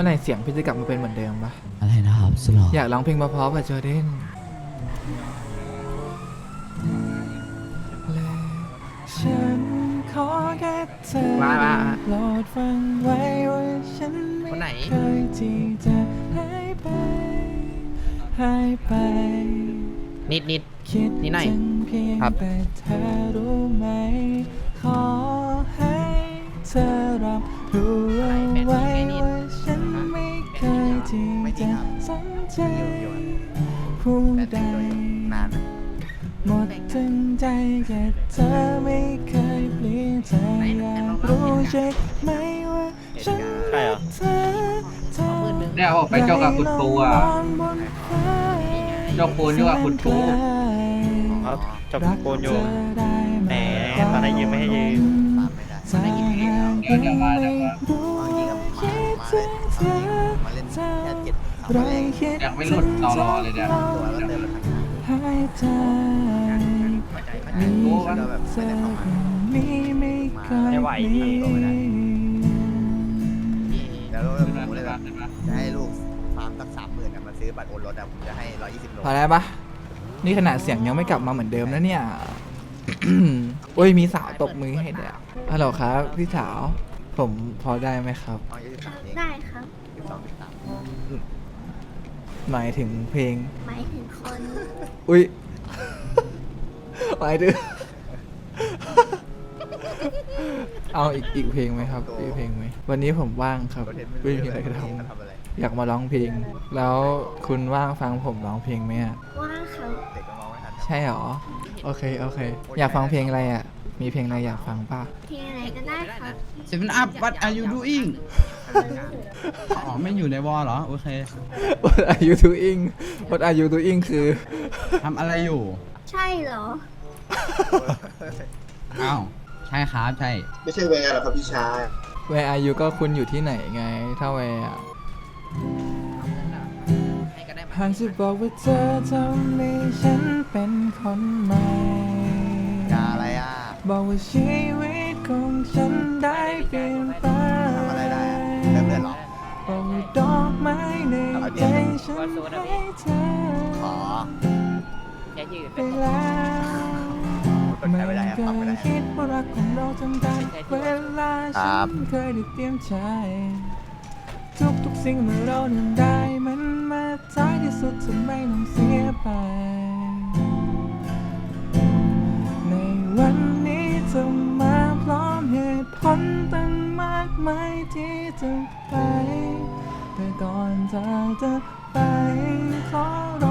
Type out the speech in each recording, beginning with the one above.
มื่อไหร่เสียงพี่จะกลับมาเป็นเหมือนเดิมปะอะไรนะครับสลออยากร้องเพลงเพราะๆกับโจเดนและฉันขอแค่เธอมามา โปรดฟังไว้ว่าฉันไม่คนไหน เคยที่จะหายไปหายไป นิดนิด คิดนิดหน่อยถึงเพียงครับ แต่เธอรู้ไหม ขอให้เธอรับรู้เอาไว้ว่าฉันไม่เคย ที่จะสนใจผู้ใดนานหมดทั้งใจแค่เธอไม่เคยเปลี่ยนใจอยากรู้ใช่ไหมว่าฉันใช่เธอเธอเนี่ยผมไปเจอกับคุณปูอะยกปูนอยู่กับคุณปูครับจบปูนอยู่แหมตอนนั้นยืมไม่ให้ยืมสาเหตุเดี๋ยวเดี๋ยวมาเดี๋ยวมา คิดถึงเธอเธอไรคิดยังไม่หลุดรอรอเลยเนี่ยหายใจมีเธอคนนี้ไม่เคยไม่ไหวดิมีแล้วขึ้นผมามเลยขึ้นแบมาบขึ้นมาจะให้ลูกฟาร์มสักสามหมื่นมาซื้อบัตรโอนรถอะผมจะให้ร้อยยี่สิบโลพอแล้วปะนี่ขนาดเสียงยังไม่กลับมาเหมือนเดิมนะเนี่ยโอ้ยมีสาวตบมือให้ด้วยอะฮัลโหลครับพี่สาว ผมพอได้ไหมครับเอายี่สิบสามเองได้ครับ ยี่สิบสองยี่สิบสามหมายถึงเพลง หมายถึงคน อุ้ย หมายถึง เอาอีกอีกเพลงไหมครับอีกเพลงไหมวันนี้ผมว่างครับรถเห็นไม่มีอะไรจะททำอะไรำอยากมาร้องเพลง แล้วคุณว่างฟังผมร้องเพลงไหมอะว่าเขาเด็กก็มองไม่ทันใช่หรอ โอเคโอเค อยากฟังเพลงอะไรอะ มีเพลงอะไรอยากฟังป่ะเพลงอะไรก็ได้ครับเซเว่นอัพ what are you doing อ๋อ ไม่อยู่ในวอลเหรอ โอเค What are you doing What are you doing คือ ทำอะไรอยู่ ใช่เหรอ อ้าว ใช่ครับ ใช่ ไม่ใช่แวร์หรอกครับพี่ชาย Where are you ก็คุณอยู่ที่ไหนไง ถ้า Where อะให้ก็ได้หากจะบอกว่าเธอทำให้ฉันเป็นคนใหม่ยาอะไรอะ บอกว่าชีวิตของฉันได้เปลี่ยนไปทำอะไรได้อะเพื่อนเพื่อนเหรอ บอกว่าดอกไม้ในใจฉันให้เธอขออย่ายืดไปแล้วคนใช้ไม่ได้อะเคปรับไม่ยได้ คิดว่ารักของเราจำได้เวลาครัฉับนเคยได้เตรียมใจทุกทุกๆสิ่งเมื่อเรานั้นได้มันมาท้ายที่สุดจะไม่ต้องเสียไป คนตุผลตั้งมากมายที่จะไป แต่ก่อนเธอจะไปขอร้องเธอ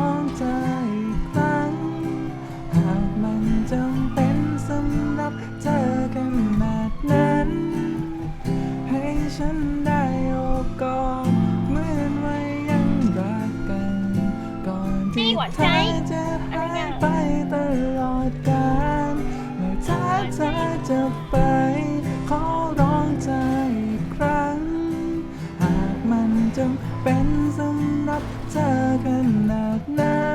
รับเธอขนาดนั้น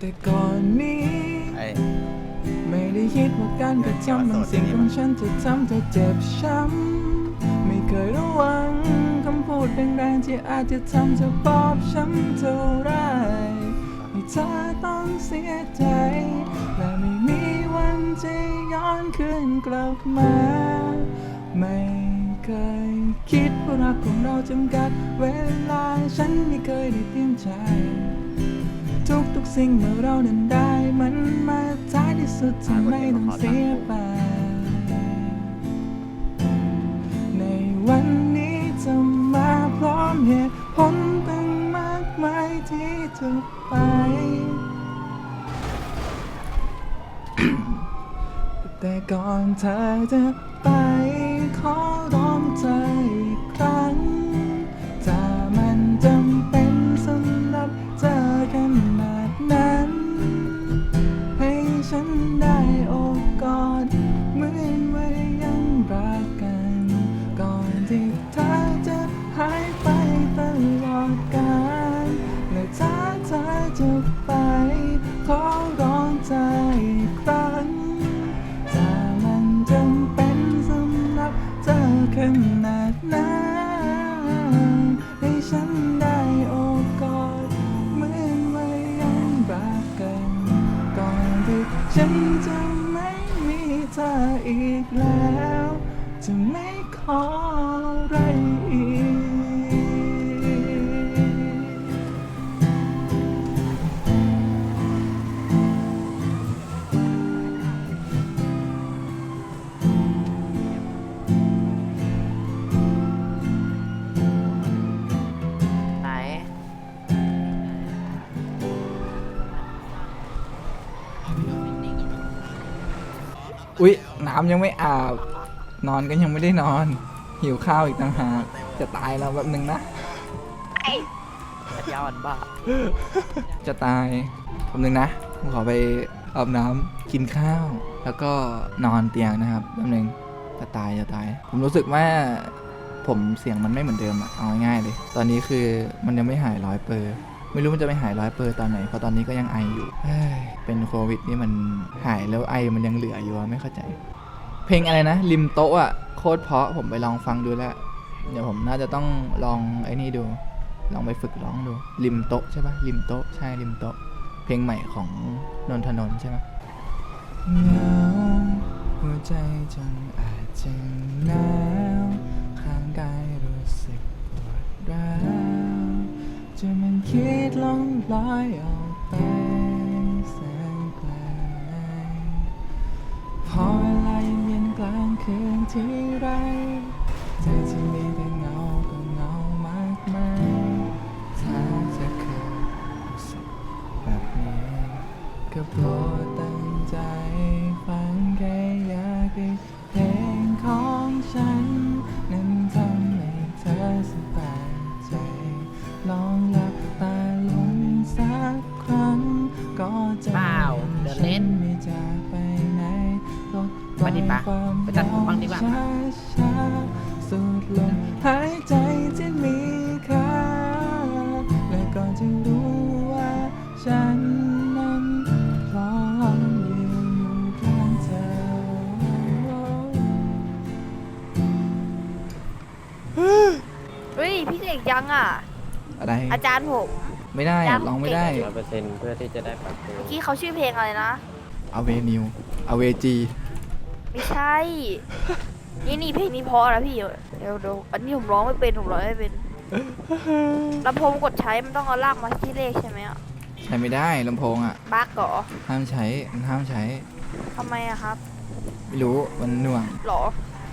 แต่ก่อนนี้ ไอ้ ไม่ได้คิดว่าการกระทำบางสิ่งของฉันจะทำเธอเจ็บช้ำ ไม่เคยระวังคำพูดแรงๆที่อาจจะทำเธอบอบช้ำเท่าไรให้เธอต้องเสียใจ และไม่มีวันจะย้อนคืนกลับมา ไม่เคยคิดว่ารักของเราจำกัด เวลาฉันไม่เคยได้เตรียมใจทุกทุกๆ สิ่งเมื่เรานั้นได้มันมาท้ายที่สุดที่ไม่ต้องเสียไป ในวันนี้จะมาพร้อมเหตุผลตั้งมากมายที่จะไปแแต่ก่อนเธอจะไปขอร้องเธอำยังไม่อาบ นอนก็ยังไม่ได้นอน หิวข้าวอีกต่างหากจะตายแล้วแบบหนึ่งนะปัญญาอ่อนบ้าจะตายคำหนึ่งนะผมขอไปอาบน้ำกินข้าว แล้วก็นอนเตียงนะครับแป๊บหนึงจะตายจะตาย ผมรู้สึกว่าผมเสียงมันไม่เหมือนเดิมอะเอาง่ายๆเลย ตอนนี้คือมันยังไม่หายร้อยเปอร์ไม่รู้มันจะไปหายร้อยเปอร์ตอนไหน เพราะตอนนี้ก็ยังไออยู่เฮ้ยเป็นโควิดนี่มันหายแล้วไอมันยังเหลืออยู่อะไม่เข้าใจ เพลงอะไรนะ ริมโต๊ะอะโคตรเพราะผมไปลองฟังดูแล้ว เดี๋ยวผมน่าจะต้องลองไอ้นี่ดู ลองไปฝึกร้องดู ริมโต๊ะใช่ปะริมโต๊ะใช่ริมโต๊ะ เพลงใหม่ของนนทนนท์ใช่ไหมเหงาหัวใจจังอาจจะหนาวข้างกายรู้สึกปวดร้าวจนมันคิดล่องลอยออก ที่ไรใจที่มีแต่เงาก็เงามากมายถ้าจะเคยรู้สึกแบบนี้ก็โปรดตั้งใจฟังแค่อยากได้เพลงของฉัน นั้นทำให้เธอสบายใจ ลองหลับตาลงสักครั้ง ก็จะเปล่าเดินเล่นฉัไม่จากไปไหนปลดปล่ไปอยดิปะความไปตั ดผมบ้างดีกว่าช้าช้าๆสูดลมหายใจที่มีค่าและก่อนจะรู้ว่าฉันนั้นพร้อมยืนอยู่ข้างเธอเฮ้ยพี่เสกยังอะ อะไรอาจารย์ผม ไม่ได้ยังร้องไม่ได้ ร้อยเปอร์เซ็นต์เพื่อที่จะได้ปรับปรุงเมื่อกี้เขาชื่อเพลงอะไรนะอเวนิวอเวจี ไม่ใช่ นี่นี่เพลงนี้เพราะนะพี่ เดี๋ยวเดี๋ยวอันนี้ผมร้องไม่เป็นผมร้องไม่เป็นลำโพงกดใช้มันต้องเอาลากมาที่เลขใช่ไหมอะใช้ไม่ได้ลำโพงอะบั๊กเหรอห้ามใช้มันห้ามใช้ทำไมอะครับไม่รู้มันหน่วง หรอ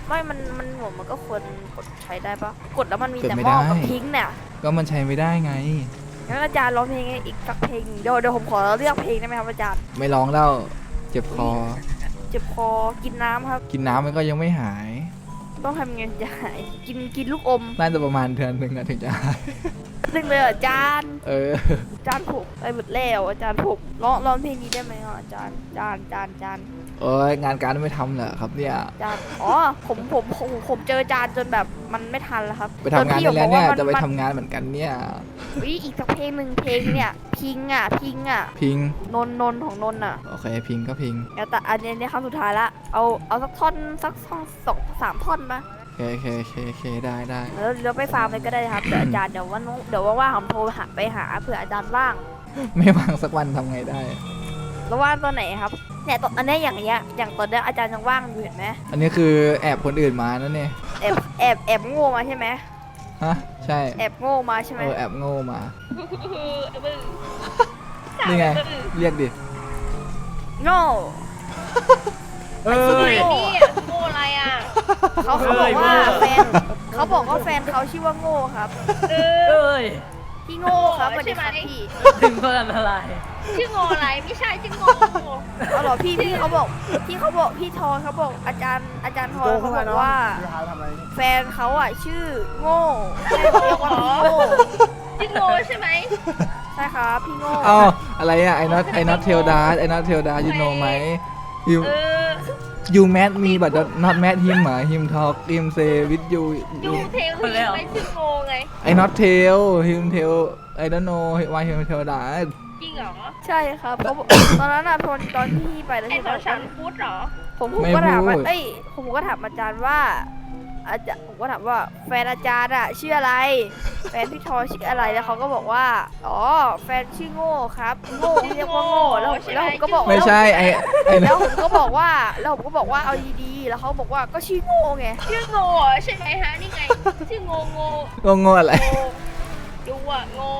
ไม่มันมันหัวมันก็ควรกดใช้ได้ปะกดแล้วมันมีกดแต่ไม่หม้อได้ กับทิ้งเนี่ยก็มันใช้ไม่ได้ไง งั้นอาจารย์ร้องเพลงอีกสักเพลงหนึ่งเดี๋ยวเดี๋ยวผมขอเลือกเพลงได้ไหมครับอาจารย์ ไม่ร้องแล้วเจ็บคอเจ็บคอกินน้ำครับ กินน้ำมันก็ยังไม่หาย ต้องทำยังไงจะหายกินกินลูกอมน่าจะประมาณเดือนหนึ่งอะถึงจะหาย หนึ่งเลยเหรออาจารย์เอออา จารย์ผมไปหมดแล้วอาจารย์ผมร้องร้องเพลงนี้ได้ไหมอะอาจารย์อาจารย์อาจารย์อาจารย์เอ้ยงานการไม่ทำเหรอครับเนี่ย อาจารย์อ๋อผมผมผมผมเจออาจารย์จนแบบมันไม่ทันแล้วครับไปทำงานจได้พี่แล้วบเนี่ยอกามัจะไปมันทำงานเหมือนกันเนี่ยอุ๊ยอีกสักเพลงหนึ่งเพลงเนี่ย พิงอะพิงอะพิงนนนนของนนอะโอเคพิงก็พิงเดี๋ยวแต่อันนี้เนี่ยคำสุดท้ายละเอาเอาสักท่อนสักสองสองสามท่อนปะโอ เคโอเคโอเคโอเคได้ได้แล้วเดี๋ยวไปฟาร์มเลยก็ได้ครับเดี๋ยวอาจารย์เดี๋ยววันนู้นเดี๋ยวว่างๆผมโทรหาไปหาเผื่ออาจารย์ว่างไม่วางสักวันทำไงได้ แล้วว่างตอนไหนครับเนี่ยตอนอันเนี้ยอย่างเงี้ยอย่างตอนเนี้ยอาจารย์ยังว่างอยู่เห็นไหมอันนี้คือแอบคนอื่นมานั่นเนี่ยแอบแอบแอบโง่มาใช่ไหมฮะใช่แอบโง่มาใช่ไหมเออแอบโง่มานี่ไงเรียกดิโง่เอ้ย โง่อะไรอะ เขาเขาบอกว่าแฟนเขาบอกว่าแฟนเขาชื่อว่าโง่ครับเอ้ยพี่โง่ครับสวัสดีครับพี่ถึงเพื่อนอะไรชื่อโง่อะไรไม่ใช่ชื่อโง่เอาเหรอพี่พี่เขาบอกพี่เขาบอกพี่ทอยเขาบอกอาจารย์อาจารย์ทอยเขาบอกว่า แฟนเขาอะชื่อโง่เรียกว่าพี่โง่จิโง่ใช่ไหมใช่ครับพี่โง่เอ้าอะไรอะไอ้ not ไอ้ not tell that ไอ้ not tell that you know ไหม you เออ you mad me but not mad him หมา him talk him say with you ยูเทลที่ไม่ชื่อโง่ไง ไอ้ not tell him tell I don't know why him tell that จริงเหรอ ใช่ครับเขาบอก ตอนนั้นอะตอนตอนที่ไปแล้วไอ้ใช่ไหน้มองฉันพูดเหรอ ผมผมไม่ก็ถามพูว่าดเอ้ยผมก็ถามอาจารย์ว่า อาจารย์ผมก็ถามว่าแฟนอาจารย์อะชื่ออะไร แฟนพี่ทอยชื่ออะไรแล้วเขาก็บอกว่า อ๋อ แฟนชื่อโง่ครับโง่เรียกว่าโง่แล้วผมแล้วผมก็บอกไม่ใช่ไอ้ไอ้แล้วผมก็บอกว่าแล้วผมก็บอกว่าเอาดีๆแล้วเขาบอกว่าก็ชื่อโง่ไงชื่อโง่เหรอใช่ไหมฮะนี่ไง ชื่อโง่โง่งงๆอะไร โง่ยูอะโง่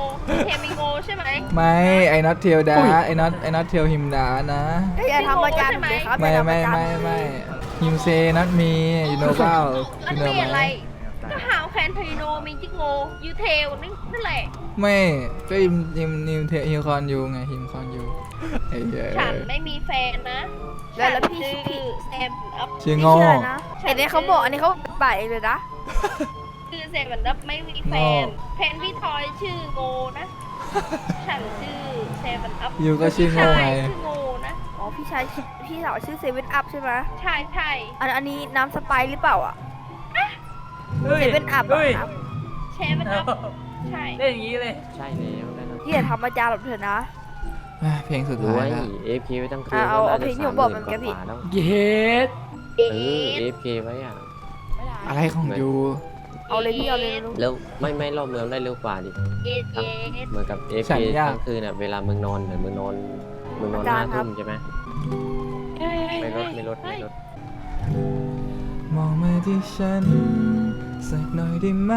เทมิโง่ใช่ไหม ไม่ไอ้ not tell that ไอ้ not ไอ้ not tell him that นะอย่าทำอาจารย์ผมเลยครับไม่อย่าทำไม่อาจารย์ไม่ไม่ him say not me you know เปล่ามัน you know มีอะไรไหมก็หาวแคนเทโนมีจิโง่ยูเทลนั่นนั่นแหละ ไม่ก็ him him him tell him con you ไง him con you ไอ้เหี้ยฉันไม่มีแฟนนะแล้วแล้วพี่ ฉันพี่ชื่อแซมอัพชื่อพี่โง่ชื่ออะไรนะเห็นไหมเขาบอกอันนี้เขาป่ายเลยนะชื่อแซมอัพไม่มีแฟนแฟนพี่ทอยชื่อโง่นะ ฉันชื่อแซมอัพยูก็ชื่อโง่ไงชื่อโง่นะอ๋อ พี่ชายชื่อพี่สาวชื่อเซเว่นอัพใช่ไหมใช่ใช่อันอันนี้น้ำสไปร์หรือเปล่าอะเฮ้ยเซเว่นอัพเฮ้ยแชร์มันอัพใช่เล่นอย่างนี้เลยใช่แล้วนั่นน่ะพี่อย่าทำอาจารย์แบบเถอะนะอะเพลงสุดรท้าวยยแล้วเอฟเคไว้ตั้งคืนอะเอาก็เอาน่เพลงที่ผมบอกมันแกผิด30,000แล้วเย็ดเอเออเอสฟเคไว้อะอะไรของยูเอาเลยพี่เอาเลยลูกแล้วไม่ไม่รอบเมืองได้เร็วกว่าดิเอสเอสเหมือนกับเอฟเคทั้งคืนอะเวลามึงนอนเหมือนมึงนอนมึงนอนห้าทุ่มใช่ไหม ไม่ลดไม่ลดไม่ลดมองมาที่ฉัน สักหน่อยได้ไหม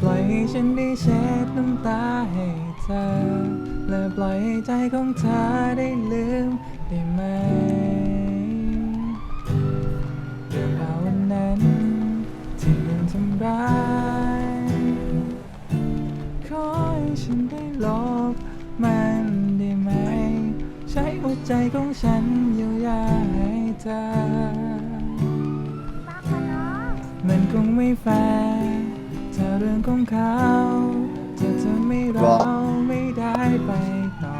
ปล่อยให้ฉันได้เช็ดน้ำตาให้เธอ และปล่อยให้ใจของเธอได้ลืมได้ไหมเรื่องราววันนั้นที่โดนทำร้าย ใจของฉันเยียวยาให้เธอ มันคงไม่แฟร์ถ้าเรื่องของเขาจะทำให้เราไม่ได้ไปต่อ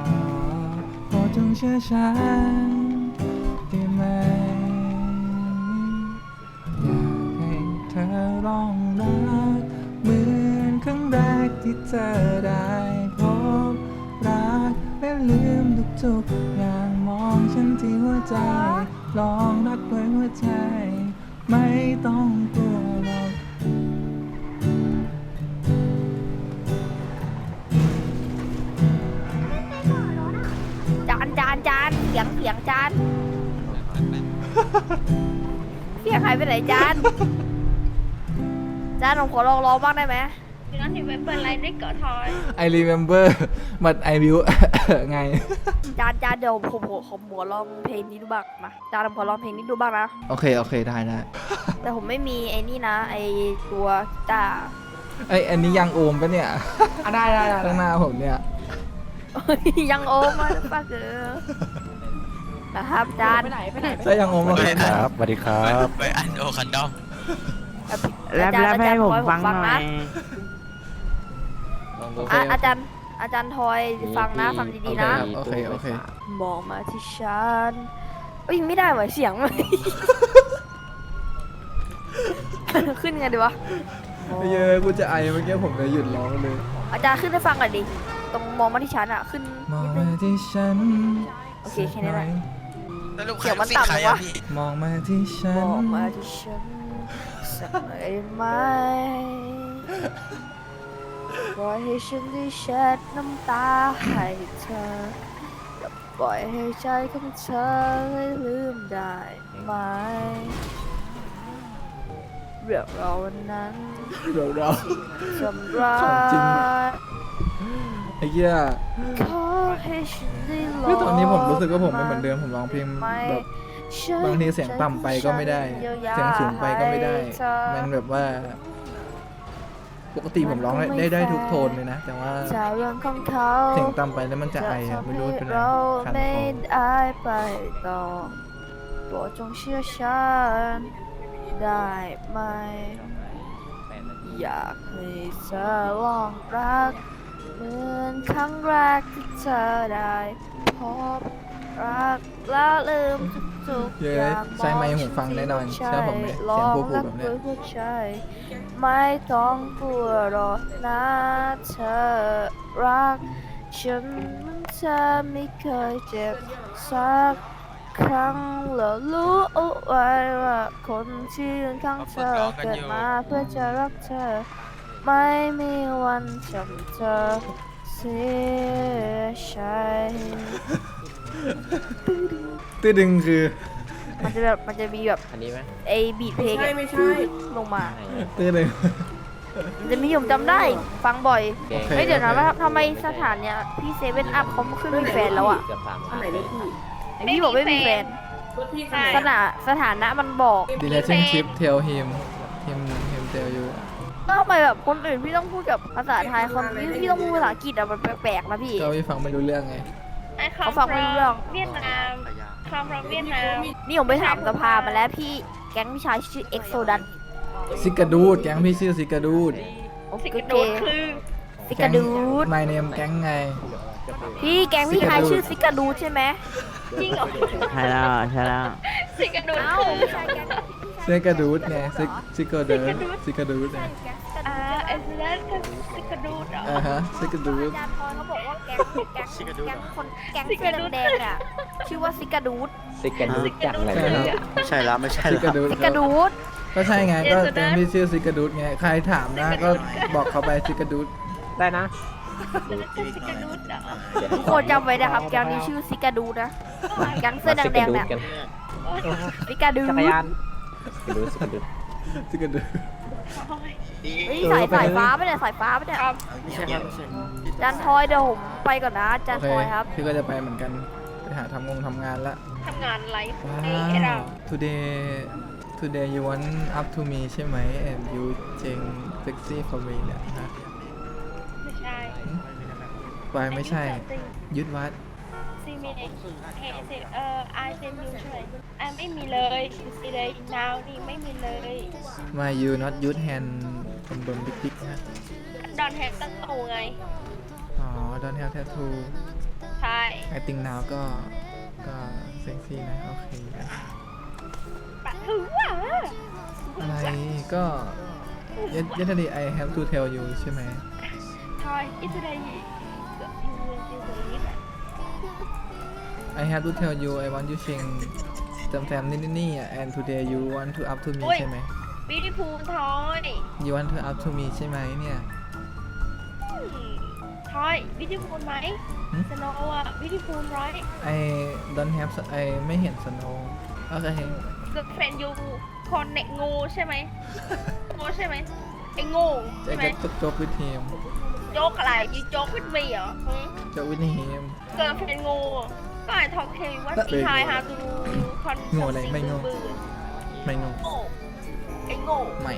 โปรดจงเชื่อฉันได้ไหมอยากให้เธอร้องรักเหมือนครั้งแรกที่เธอได้พบรักและลืมทุกๆอย่างมอง ฉันที่หัวใจ ลองรักไว้หัวใจ ไม่ต้องกลัวหรอกจานจานจานเสียงเสียงจานเสียงหายไปไหนจานจานผมขอลองร้องบ้างได้ไหม งั้นที่ไปเปิดไลน์ได้เกิดทอย I remember but I will ไง จานจานเดี๋ยวผมผมผมขอลองเพลงนี้ดูบ้างมาจานผมขอลองเพลงนี้ดูบ้างนะ โอเค โอเค ได้ได้แต่ผมไม่มีไอ้นี่นะ ไอ้ตัวกีตาร์ไอยอันนี้ยังโอมปะเนี่ยได้ได้ได้ข้างหน้าผมเนี่ยยังโอมาหรือเปล่าเกอนะครับจานไปไหนไปไหนใช่ยังโอมปะครับสวัสดีครับ ไปอันโอคันดอมแล้วแล้วให้ผมฟังหน่อย ลองดูอะอาจารย์อาจารย์ทอยฟังนะฟังดีๆนะ โอเคโอเค มองมาที่ฉันเอ้ยไม่ได้ว่ะเสียงมันขึ้นไงดีวะเยอะกูจะไอเมื่อกี้ผมเลยหยุดร้องเลยอาจารย์ขึ้นให้ฟังก่อนดิ ตรงมองมาที่ฉันอะขึ้นมองนิดนึมาง ที่ฉันโอเคแค่นี้แหละแล้วลูกเดี๋ยวมันสิต่ำใครเลยวะอะพี่มองมาที่ฉัมนองมาที่ฉันสักหน่อยได้ไหม ปล่อยให้ฉันได้เช็ดน้ำตาให้เธอและปล่อยให้ใจของเธอได้ลืมได้ไหมเรื่องราววันนั้นเราเราทำร้าของจริงยไอ้เหี้ยขอให้ฉันได้ลคือตอนนี้ผมรู้สึกว่าผมไม่เหมือนเดิมผมร้องเพลงแบบบางทีเสียงต่ำไปก็ไม่ได้ เสียงสูงไปก็ไม่ได้ มันแบบว่า ปกติผมร้องได้ได้ได้ทุกโทนเลยนะ แต่ว่าจากเรื่องของเขาเสียงต่ำไปแล้วมันจะไออะไม่รู้เป็นอะไรเราคันไม่คอได้ไปต่อโปรดจงเชื่อฉันได้ไหม อยากให้เธอลองรัก เหมือนครั้งแรกที่เธอได้พบ รักแล้วลืมทุกๆเย้อย่างใช้ไมค์หูฟังแน่นอนเชื่อผมเลยเสียงผู้พูดแบบเนี้ยลองรักด้วยหัวใจไม่ต้องกลัวหรอกนะเธอรัก ฉันเหมันเธอไม่เคยเจ็บสักครั้งแล้วรู้เอาไว้ว่าคนที่ยืนข้างเธอเกิดมาเพื่อจะรักเธอ ไม่มีวันจำเธอเสียใจ ตื้อดึงคือมันจะแบบมันจะมีแบบอันนี้ไหมไอบีทเพลงไม่ใช่ ลงมา ตื้อดึงมันจะมีผมจำได้ ฟังบ่อยแกงโอคเฮ้ยเดี๋ยวนะว่าทำไมสถานเนี้ยพี่เซเว่นอัพเขาขึ้นมีแฟนแล้วอะเกือบสามล้านพี่บอกไม่มีแฟนใช่สถาสถานะมันบอกดีเลชั่นชิพเทลฮิมฮิมฮิมเทลยูแล้วทำไมแบบคนอื่นพี่ต้องพูดกับภาษาไทยคนพี่พี่ต้องพูดภาษาอังกฤษอะมันแปลกๆนะพี่ ก็พี่ฟังไม่รู้เรื่องไงไอ้ เขาฟังไม่รู้เรื่อง เวียดนามคำ from เวียดนามนี่ผมไปถามสภามาแล้วพี่แก๊งพี่ชายชื่อเอ็กโซดันซิกาดูดแก๊งพี่ชื่อซิกาดูดโอสิเคกระโดดคือซิกาดูดไมเนมแก๊งไง พี่แก๊งพี่ชายชื่อซิกาดูดใช่ไหมจริงเหรอใช่แล้วใช่แล้วสิกระโดดเอ้าคือพี่ชายแก๊งซิกาดูดไงซิกซิกาดูดซิกาดูดไงอ่ ออ่าฮะซิกาดูดอาจารย์พรเขาบอกว่าแก๊งแก๊งแก๊งคนแก๊งเสื้อแดงๆอะชื่อว่าซิกาดูดซิกกันซิกจังเลยใช่ครับไม่ใช่แล้วไม่ใช่ซิแล้วกาดูดซิกาดูดก็ใช่ไงก็แก๊งพี่ชื่อซิกาดูดไงใครถามนะก็บอกเขาไปซิกาดูดได้นะสิกระโดดเหรอทุกคนจำไว้นะครับแก๊งนี้ชื่อซิกาดูดนะแก๊งเสื้อแดงๆเนี่ยกันซิกาดูดจักรยานซิกาดูซิกาดูซิกาดูด เฮ้ยสายสายฟ้าปะเนี่ยสายฟ้าปะเนี่ยไม่ใช่ครับไม่ใช่อาจารย์ทอยเดี๋ยวผมไปก่อนนะอาจารโอย์เคทอยครับ พี่ก็จะไปเหมือนกัน ไปหาทำงงทำงานละทำงานไลฟ์ว้าให้เรา ว today today you want up to me ใช่ไหม and you เจง sexy for me เนี่ยนะไม่ใช่วายไม่ใช่ ยึดวัด ซีเมเฮเซเอ่อไอเซมิวใช่ไหมไอไม่มีเลยซีเลย now นี่ไม่มีเลย my you not use hand บนบนบิ๊กบิ๊กนะดอนแฮกตั้งโตไง อ๋อ don't have tattoo ใช่ I think now ก็ก็เซ็กซี่นะ โอเคปะถือว่าอะไรก็ Yes- yesterday I have to tell you ใช่ไหมทอยอิสราเอล I have to tell you I want you change จำแซมนี่นี่นี่อะ and today you want to up to me ใช่ไหมวิธีภูมิทอย you want to up to me ใช่ไหมเนี่ยอืมทอยวิธีภูมิไหมหึ สโนว์อะวิธีภูมิร้อย I don't have s- I ไม่เห็น snow โอเคกับแฟนยูคนเน็กงูใช่ไหม งูใช่ไหมไอ้งูจะใช่ไหมก็จบ with him โจ๊กอะไรยีโจ๊กวิดวีเหรอหึจบ with him เกิดแฟนงู ก็ไอ้ทอมเคว่าสีไฮฮาดูคอนงูอะไรไม่งูไม่งงโง่ ไอ้โง่ ไม่